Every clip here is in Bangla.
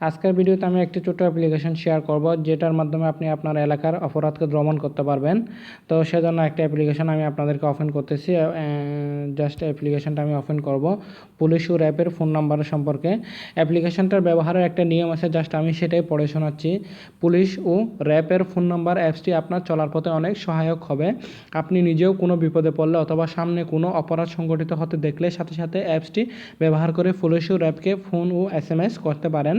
আজকের ভিডিওতে আমি একটি ছোট অ্যাপ্লিকেশন শেয়ার করব, যেটার মাধ্যমে আপনি আপনার এলাকার অপরাধকে দমন করতে পারবেন। তো সেজন্য একটা অ্যাপ্লিকেশন আমি আপনাদেরকে ওপেন করতেছি জাস্ট অ্যাপ্লিকেশনটা আমি ওপেন করব, পুলিশ ও র্যাপের ফোন নাম্বার সম্পর্কে। অ্যাপ্লিকেশনটার ব্যবহারের একটা নিয়ম আছে জাস্ট আমি সেটাই পড়ে শোনাচ্ছি। পুলিশ ও র্যাপের ফোন নাম্বার অ্যাপসটি আপনার চলার পথে অনেক সহায়ক হবে। আপনি নিজেও কোনো বিপদে পড়লে অথবা সামনে কোনো অপরাধ সংগঠিত হতে দেখলে সাথে সাথে অ্যাপসটি ব্যবহার করে পুলিশ ও র্যাপকে ফোন ও এস করতে পারেন।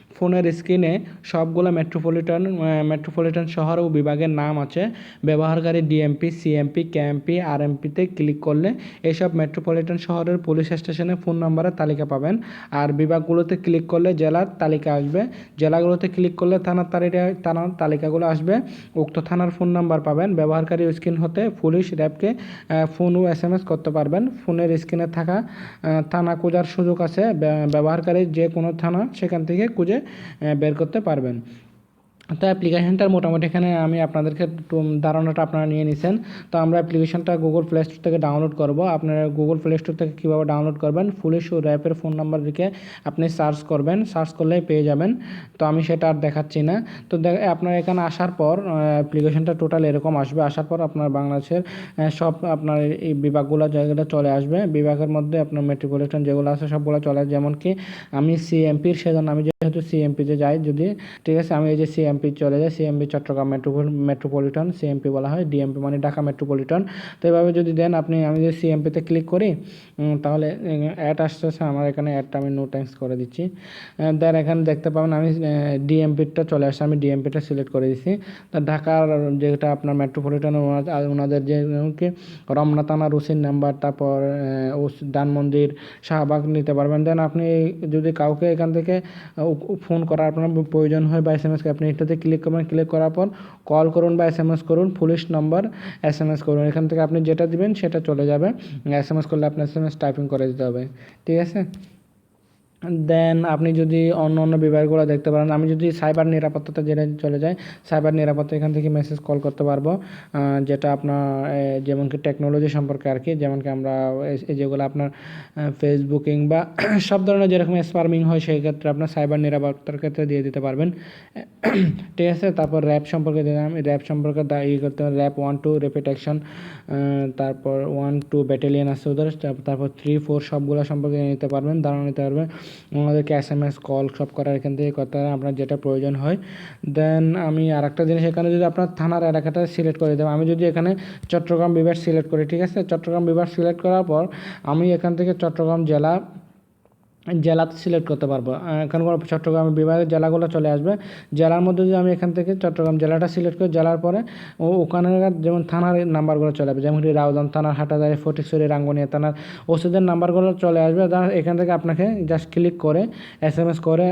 ফোনের স্ক্রিনে সবগুলো মেট্রোপলিটন মেট্রোপলিটন শহর ও বিভাগের নাম আছে। ব্যবহারকারী ডিএমপি সিএমপি কেএমপি আরএমপিতে ক্লিক করলে এইসব মেট্রোপলিটন শহরের পুলিশ স্টেশনে ফোন নাম্বারের তালিকা পাবেন। আর বিভাগগুলোতে ক্লিক করলে জেলার তালিকা আসবে। জেলাগুলোতে ক্লিক করলে থানার তালিকা, থানার তালিকাগুলো আসবে। উক্ত থানার ফোন নাম্বার পাবেন। ব্যবহারকারী স্ক্রিন হতে পুলিশ র্যাবকে ফোন ও এস এম এস করতে পারবেন। ফোনের স্ক্রিনে থাকা থানা খোঁজার সুযোগ আছে। ব্যবহারকারী যে কোনো থানা সেখান থেকে খুঁজে বের করতে পারবেন। তো অ্যাপ্লিকেশনটার মোটামুটি এখানে আমি আপনাদেরকে ধারণাটা আপনারা নিয়ে নিছেন। তো আমরা অ্যাপ্লিকেশনটা গুগল প্লে স্টোর থেকে ডাউনলোড করব। আপনারা গুগল প্লে স্টোর থেকে কীভাবে ডাউনলোড করবেন? পুলিশ ও র্যাপের ফোন নাম্বার দিকে আপনি সার্চ করবেন। সার্চ করলেই পেয়ে যাবেন। তো আমি সেটা আর দেখাচ্ছি না। তো আপনার এখানে আসার পর অ্যাপ্লিকেশনটা টোটাল এরকম আসবে। আসার পর আপনার বাংলাদেশের সব আপনার এই বিভাগগুলো জায়গাটা চলে আসবে, বিভাগের মধ্যে আপনার মেট্রোপলিটন যেগুলো আছে সবগুলো চলে যেমন কি আমি সিএমপির সেজন্য আমি যেহেতু সিএমপিতে যাই যদি, ঠিক আছে? আমি এই যে সিএমপি সিএমপি চলে যায় CMP Chattogram metro metropolitan CMP বলা হয় ডিএমপি মানে ঢাকা মেট্রোপলিটন। তো এভাবে যদি দেন, আপনি, আমি যদি সিএমপিতে ক্লিক করি তাহলে অ্যাড আসতে আসতেছে, আমার এখানে অ্যাডটা আমি নো ট্যাঙ্কস করে দিচ্ছি। দেন এখানে দেখতে পাবেন, আমি ডিএমপিটা চলে আসছে, আমি ডিএমপিটা সিলেক্ট করে দিচ্ছি তা ঢাকার যেটা আপনার মেট্রোপলিটন ওনাদের যে কি, রমনা থানা, রুসির নাম্বার তারপর মন্দির, শাহবাগ নিতে পারবেন। দেন আপনি যদি কাউকে এখান থেকে ফোন করার আপনার প্রয়োজন হয় বা এস এম এসকে আপনি একটু এটাতে ক্লিক করবেন ক্লিক করার পর কল করুন বা এস এম এস করুন police number S M S করুন। এখান থেকে আপনি যেটা দিবেন, সেটা চলে যাবে। এস এম এস করলে আপনার এস এম এস টাইপিং করে দিতে হবে। ঠিক আছে? দেন আপনি যদি অন্য অন্য বিভাগগুলো দেখতে পারেন, আমি যদি সাইবার নিরাপত্তাতে জেনে চলে যাই সাইবার নিরাপত্তা এখান থেকে মেসেজ কল করতে পারব। যেটা আপনার যেমন কি টেকনোলজি সম্পর্কে আর কি যেমন কি আমরা যেগুলো আপনার ফেসবুকিং বা সব ধরনের যেরকম স্পার্মিং হয়, সেই ক্ষেত্রে আপনার সাইবার নিরাপত্তার ক্ষেত্রে দিয়ে দিতে পারবেন। ঠিক আছে, তারপর র্যাপ সম্পর্কে দিলাম র্যাপ সম্পর্কে ইয়ে করতে হবে RAB one two rapid action তারপর ওয়ান টু ব্যাটালিয়ান আছে ওদের, তারপর থ্রি ফোর সবগুলো সম্পর্কে নিতে পারবেন, ধারণা নিতে পারবেন। আমাদেরকে এস এম এস কল সব করার এখান থেকে করতে হবে আপনার যেটা প্রয়োজন হয়। দেন আমি আর একটা জিনিস এখানে যদি আপনার থানার এলাকাটা সিলেক্ট করে দেবো আমি যদি এখানে চট্টগ্রাম বিভাগ সিলেক্ট করি, ঠিক আছে? চট্টগ্রাম বিভাগ সিলেক্ট করার পর আমি এখান থেকে চট্টগ্রাম জেলা জেলাতে সিলেক্ট করতে পারব। এখানে কোনো চট্টগ্রাম বিভাগের জেলাগুলো চলে আসবে। জেলার মধ্যে যদি আমি এখান থেকে চট্টগ্রাম জেলাটা সিলেক্ট করি, জেলার পরে ও ওখানে যেমন থানার নাম্বারগুলো চলে আসবে, যেমন রাউদান থানার, হাটাদারি, ফটিকছড়ি, রাঙ্গুনিয়া থানার ওষুধের নাম্বারগুলো চলে আসবে। এখান থেকে আপনাকে জাস্ট ক্লিক করে এস এম এস করে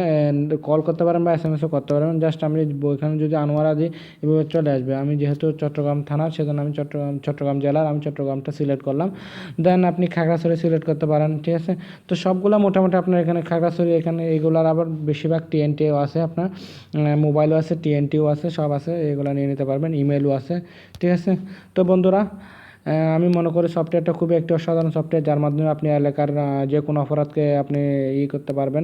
কল করতে পারেন বা এস এম এসও করতে পারেন। জাস্ট আমি ওইখানে যদি আনোয়ারা দিই এভাবে চলে আসবে। আমি যেহেতু চট্টগ্রাম থানার, সেজন্য আমি চট্টগ্রাম চট্টগ্রাম জেলার, আমি চট্টগ্রামটা সিলেক্ট করলাম। দেন আপনি খাগড়াছড়ি সিলেক্ট করতে পারেন, ঠিক আছে? তো সবগুলো মোটামুটি আপনার এখানে খাগড়াছড়ি, এখানে এগুলার আবার বেশিরভাগ টিএনটিও আছে আপনার। মোবাইলও আছে টিএনটিও আছে, সব আছে, এগুলো নিয়ে নিতে পারবেন ইমেলও আছে, ঠিক আছে? তো বন্ধুরা আমি মনে করি সফটওয়্যারটা খুবই একটি অসাধারণ সফটওয়্যার যার মাধ্যমে আপনি এলাকার যে কোনো অপরাধকে আপনি ই করতে পারবেন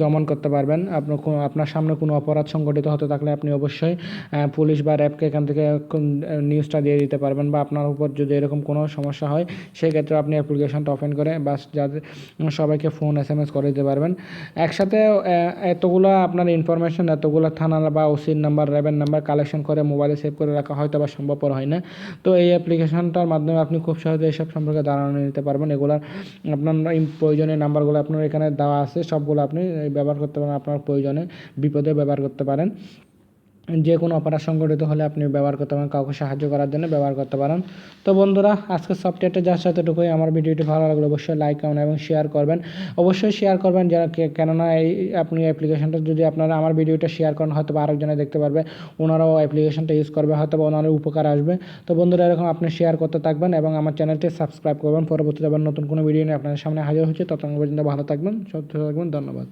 দমন করতে পারবেন। আপনার আপনার সামনে কোনো অপরাধ সংগঠিত হতে থাকলে আপনি অবশ্যই পুলিশ বা র্যাবকে এখান থেকে নিউজটা দিয়ে দিতে পারবেন বা আপনার উপর যদি এরকম কোনো সমস্যা হয়, সেক্ষেত্রে আপনি অ্যাপ্লিকেশনটা ওপেন করে বা যাদের সবাইকে ফোন এস এম এস করে দিতে পারবেন। একসাথে এতগুলো আপনার ইনফরমেশন এতগুলো থানার বা ওসির নাম্বার র্যাবের নাম্বার কালেকশন করে মোবাইলে সেভ করে রাখা হয়তো বা সম্ভবপর হয় না। তো এই অ্যাপ্লিকেশনটার মাধ্যমে আপনি খুব সহজে এসব সম্পর্কে ধারণা নিতে পারবেন। এগুলার আপনার প্রয়োজনীয় নাম্বারগুলো আপনার এখানে দেওয়া আছে। সবগুলো আপনি ব্যবহার করতে পারেন, আপনার প্রয়োজনে বিপদে ব্যবহার করতে পারেন। যে কোনো অপরাধ সংগঠিত হলে আপনি ব্যবহার করতে পারেন, কাউকে সাহায্য করার জন্য ব্যবহার করতে পারেন। তো বন্ধুরা, আজকের সফটওয়্যারটা যার সাথেটুকুই আমার ভিডিওটি ভালো লাগলে অবশ্যই লাইক করুন এবং শেয়ার করবেন। অবশ্যই শেয়ার করবেন যারা কেননা এই আপনি অ্যাপ্লিকেশনটা যদি আপনারা আমার ভিডিওটা শেয়ার করেন, হয়তো বা আরেকজনে দেখতে পারবে, ওনারাও অ্যাপ্লিকেশনটা ইউজ করবে, হয়তো বা ওনারও উপকার আসবে। তো বন্ধুরা, এরকম আপনি শেয়ার করতে থাকবেন এবং আমার চ্যানেলটি সাবস্ক্রাইব করবেন। পরবর্তীতে আবার নতুন কোনো ভিডিও নিয়ে আপনাদের সামনে হাজির হচ্ছে। ততক্ষণ পর্যন্ত ভালো থাকবেন সত্য থাকবেন, ধন্যবাদ।